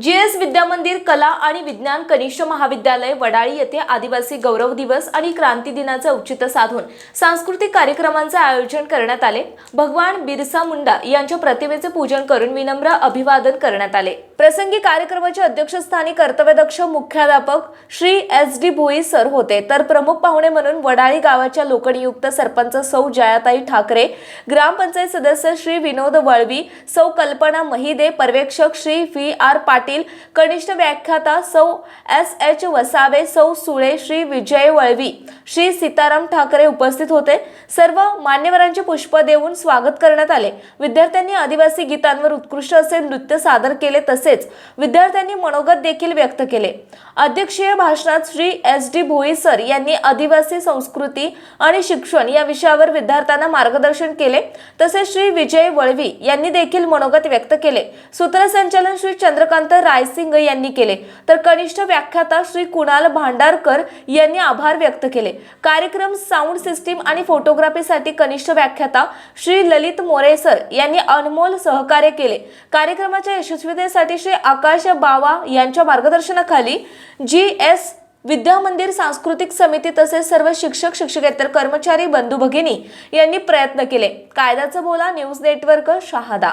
G S विद्यामंदिर कला आणि विज्ञान कनिष्ठ महाविद्यालय वडाळी येथे आदिवासी गौरव दिवस आणि क्रांती दिनाचं औचित्य साधून सांस्कृतिक कार्यक्रमांचं आयोजन करण्यात आले. भगवान बिरसा मुंडा यांच्या प्रतिमेचे पूजन करून विनम्र अभिवादन करण्यात आले. प्रसंगी कार्यक्रमाच्या अध्यक्षस्थानी कर्तव्यदक्ष मुख्याध्यापक Shri S D Bhoi sir होते. तर प्रमुख पाहुणे म्हणून वडाळी गावाच्या लोकनियुक्त सरपंच सौ जयाताई ठाकरे ग्रामपंचायत सदस्य श्री विनोद वळवी सौ कल्पना महिदे पर्यवेक्षक श्री व्ही आर पाटील पाटील कनिष्ठ व्याख्याता सौ एस एच वसावे सौ सुळे श्री विजय वळवी श्री सीताराम ठाकरे उपस्थित होते. सर्व मान्यवरांचे पुष्प देऊन स्वागत करण्यात आले. विद्यार्थ्यांनी आदिवासी गीतांवर उत्कृष्ट असे नृत्य सादर केले तसेच विद्यार्थ्यांनी मनोगत देखील व्यक्त केले. अध्यक्षीय भाषणात Shri S D Bhoi sir यांनी आदिवासी संस्कृती आणि शिक्षण या विषयावर विद्यार्थ्यांना मार्गदर्शन केले. तसेच श्री विजय वळवी यांनी देखील मनोगत व्यक्त केले. सूत्रसंचालन श्री चंद्रकांत रायसिंग यांनी केले. तर कनिष्ठ व्याख्याता श्री कुणाल भांडारकर यांनी आभार व्यक्त केले. कार्यक्रम साऊंड सिस्टीम आणि फोटोग्राफीसाठी कनिष्ठ व्याख्याता श्री ललित मोरेसर यांनी अनमोल सहकार्य केले. कार्यक्रमाच्या यशस्वीतेसाठी श्री आकाश बावा यांच्या मार्गदर्शनाखाली जी एस विद्यामंदिर सांस्कृतिक समिती तसेच सर्व शिक्षक शिक्षकेतर कर्मचारी बंधू भगिनी यांनी प्रयत्न केले. कायद्याचं बोला न्यूज नेटवर्क शहादा.